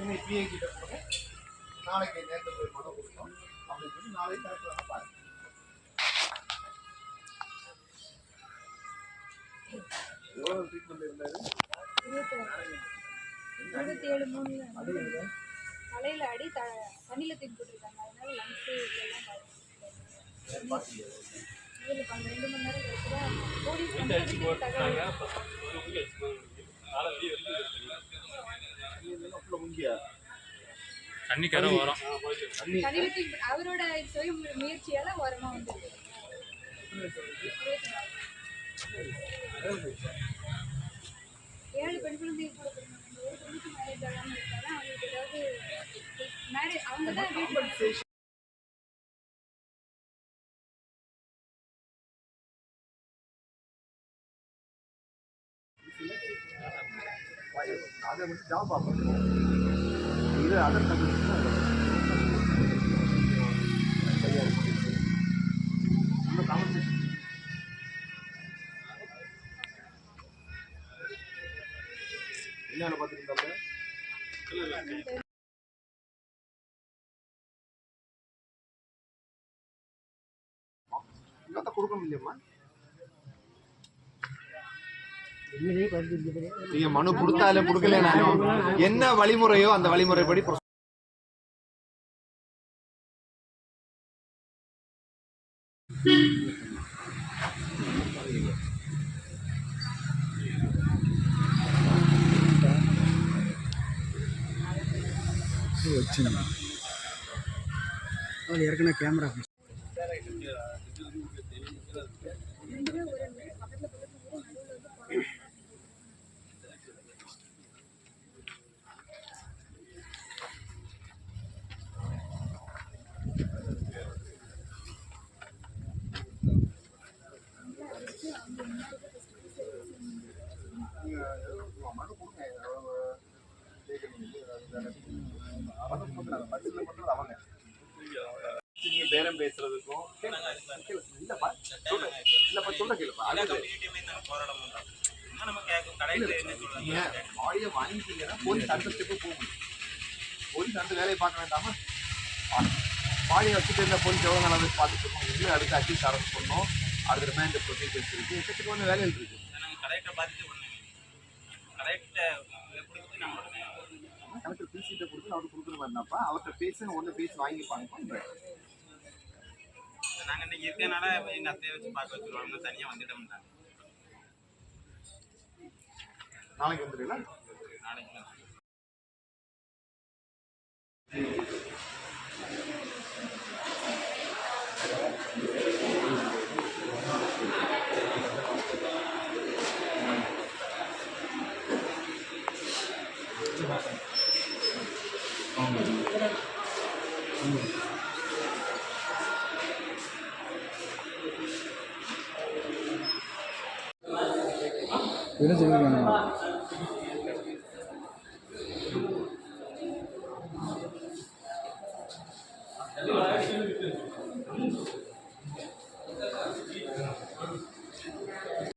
இன்னைக்கு பிஏ கிட்ட போனேன் நாளைக்கு நேற்று போய் மனம் கொடுத்தோம். அப்படின்னு சொல்லி நாளைக்கு கரெக்டாக பாருங்க. எவ்வளோ ட்ரீட்மெண்ட் இருந்தாரு? இருபத்தி ஏழு மூணு தலையில அடி த தண்ணியில தூக்கி போட்டிருக்காங்க. அதனால லங்ஸ் இதெல்லாம் இதில் இப்போ ரெண்டு மணி நேரம் கழிச்சு தான் போலீஸ் தகவல் தண்ணி கரை வரும். அவரோட சுய முயற்சியால வரமா வந்து ஏழு பெண் குழந்தை அவங்க தான் அதை வந்து ஜாப் பார்ப்போம் வந்து அதர் காம்பன்சேஷன் என்ன பார்த்துருந்தாங்க இன்னொத்த கொடுக்கணும் இல்லையம்மா நீங்க மனு கொடுத்தாலும் கொடுக்கலனாலும் என்ன வழிமுறையோ அந்த வழிமுறைப்படி வச்சுங்கண்ணா ஏற்கனவே கேமரா நீங்க பேரம் பேசுறதுக்கும் இல்லப்பா இல்லப்பா சொல்ல கேளுப்பா நீங்க பாடியை வாங்கிட்டீங்கன்னா போலீஸ் அடுத்த ஸ்டெப்பு போகணும் போலீஸ் அந்த வேலையை பார்க்க வேண்டாமா பாடியை வச்சுட்டு இருந்த போலீஸ் எவ்வளோ நல்லது பார்த்துட்டு இருக்கோம் இன்னும் அடுத்து அக்யூஸ் அரெஸ்ட் பண்ணோம் அடுத்த ரிமைண்ட் ப்ரொசீஜர்ஸ் இருக்கு. எக்கச்சக்க வந்து வேலைகள் இருக்கு? கணக்கு பிசிட்ட கொடுத்து அவருக்கு கொடுக்குற மாதிரினாப்பா அவர்கிட்ட பேசி ஒன்று பேசி வாங்கிப்பாங்க நாங்க இன்னைக்கு இருக்கனால எங்க அத்தையை வச்சு பார்க்க வச்சிருவாங்க தனியா வந்துட்டோம் நாளைக்கு வந்துடுங்களா நாளைக்கு 嗯。嗯。别的景点呢？Thank.